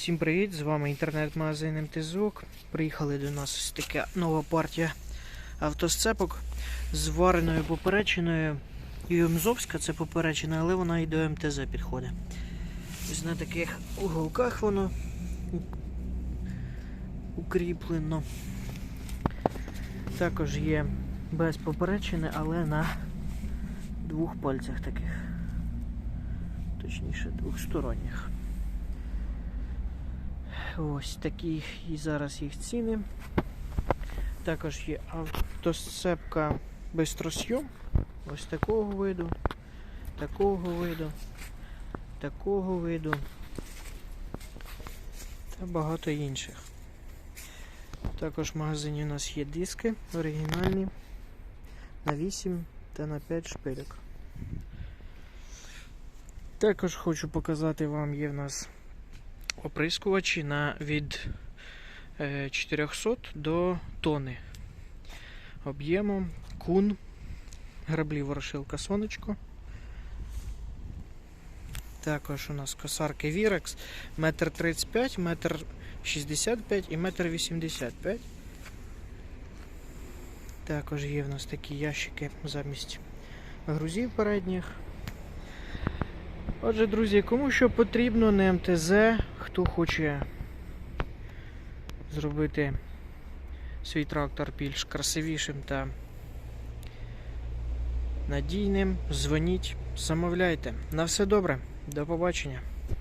Всім привіт! З вами інтернет-магазин МТЗОК. Приїхали до нас ось така нова партія автосцепок з вареною поперечиною. ЮМЗовська це поперечина, але вона і до МТЗ підходить. Ось на таких уголках воно укріплено. Також є без поперечини, але на двох пальцях таких. Точніше, двохсторонніх. Ось такі і зараз їх ціни. Також є автосцепка бистросйом. Ось такого виду, такого виду, такого виду та багато інших. Також в магазині у нас є диски оригінальні на 8 та на 5 шпилек. Також хочу показати вам, є в нас оприскувачі на від е, 400 до тони об'ємом кун, граблі ворошилка сонечко. Також у нас косарки Virex 1,35 м, 1,65 і 1,85 м. Також є в нас такі ящики замість грузів передніх. Отже, друзі, кому що потрібно на МТЗ, хто хоче зробити свій трактор більш красивішим та надійним, дзвоніть, замовляйте. На все добре, до побачення.